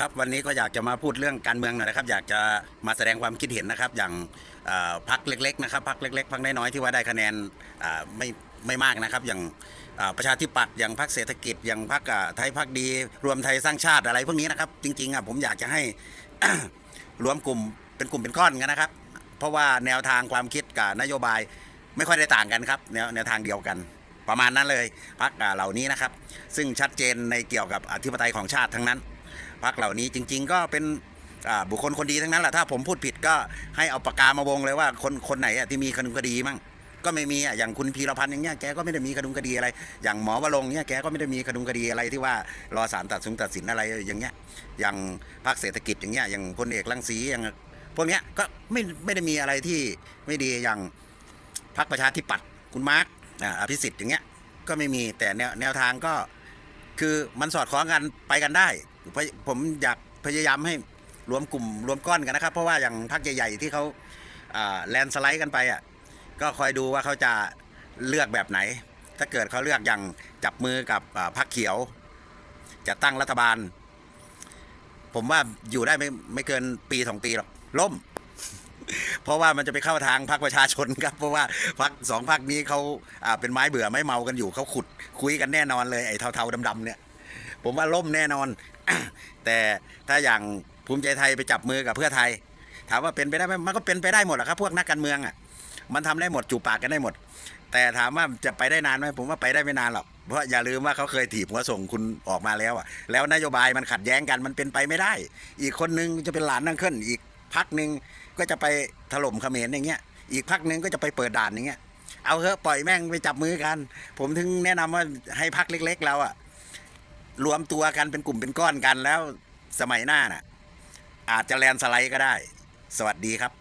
ครับวันนี้ก็อยากจะมาพูดเรื่องการเมืองหน่อยนะครับ อยากจะมาแสดงความคิดเห็นนะครับ อย่างพักเล็กๆนะครับพักเล็กๆพักน้อยๆที่ว่าได้คะแนนไม่ไม่มากนะครับ อย่างประชาธิปัตย์อย่างพักเศรษฐกิจอย่างพักไทยพักดี รวมไทยสร้างชาติอะไรพวกนี้นะครับ จริงๆอะผมอยากจะให้รวมกลุ่มเป็นกลุ่มเป็นก้อนกันนะครับ เพราะว่าแนวทางความคิดกับนโยบายไม่ค่อยได้ต่างกันครับแนวแนวทางเดียวกันประมาณนั้นเลยพักเหล่านี้นะครับ ซึ่งชัดเจนในเกี่ยวกับอธิปไตยของชาติทั้งนั้น พักเหล่านี้จริง ๆ ก็เป็นบุคคลคนดีทั้งนั้นแหละถ้าผมพูดผิดก็ให้เอาปากกามาวงเลยว่าคนคนไหนที่มีคดีคดีมั่งก็ไม่มีอะอย่างคุณพีรพันธ์อย่างเงี้ยแกก็ไม่ได้มีคดีคดีอะไร อย่างหมอวรงเนี่ยแกก็ไม่ได้มีคดีคดีอะไรที่ว่ารอศาลตัดสินตัดสินอะไรอย่างเงี้ยอย่างพรรคเศรษฐกิจอย่างเงี้ยอย่างพลเอกรังสีอย่างพวกเนี้ยก็ไม่ไม่ได้มีอะไรที่ไม่ดีอย่างพรรคประชาธิปัตย์คุณมาร์กอ่าอภิสิทธิ์อย่างเงี้ยก็ไม่มีแต่แนวแนวทางก็ คือมันสอดคล้องกันไปกันได้ ผมอยากพยายามให้รวมกลุ่มรวมก้อนกันนะครับ เพราะว่าอย่างพรรคใหญ่ๆที่เขาแลนสไลด์กันไปอะก็คอยดูว่าเขาจะเลือกแบบไหน ถ้าเกิดเขาเลือกอย่างจับมือกับพรรคเขียว จะตั้งรัฐบาล ผมว่าอยู่ได้ไม่ไม่เกินปีสองปีหรอกล่ม เพราะว่ามันจะไปเข้าทางพรรคประชาชนครับ เพราะว่าพรรคสองพรรคนี้เขาอ่าเป็นไม้เบื่อไม้เมากันอยู่เขาขุดคุยกันแน่นอนเลยไอ้เทาๆดำๆเนี่ย ผมว่าล่มแน่นอน แต่ถ้าอย่างภูมิใจไทยไปจับมือกับเพื่อไทย ถามว่าเป็นไปได้ไหมมันก็เป็นไปได้หมดแหละครับ พวกนักการเมืองอะมันทำได้หมดจูปากกันได้หมด แต่ถามว่าจะไปได้นานไหมผมว่าไปได้ไม่นานหรอกเพราะอย่าลืมว่าเขาเคยถีบหัวส่งคุณออกมาแล้วอะแล้วนโยบายมันขัดแย้งกันมันเป็นไปไม่ได้ อีกคนนึงจะเป็นหลานนั่งขึ้นอีก พักหนึ่งก็จะไปถล่มเขมรอย่างเงี้ย อีกพักหนึ่งก็จะไปเปิดด่านอย่างเงี้ย เอาเถอะปล่อยแม่งไปจับมือกัน ผมถึงแนะนำว่าให้พักเล็ก ๆ เราอะรวมตัวกันเป็นกลุ่มเป็นก้อนกันแล้วสมัยหน้าน่ะ อาจจะแลนสไลด์ก็ได้ สวัสดีครับ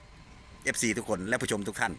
FC ทุกคนและผู้ชมทุกท่าน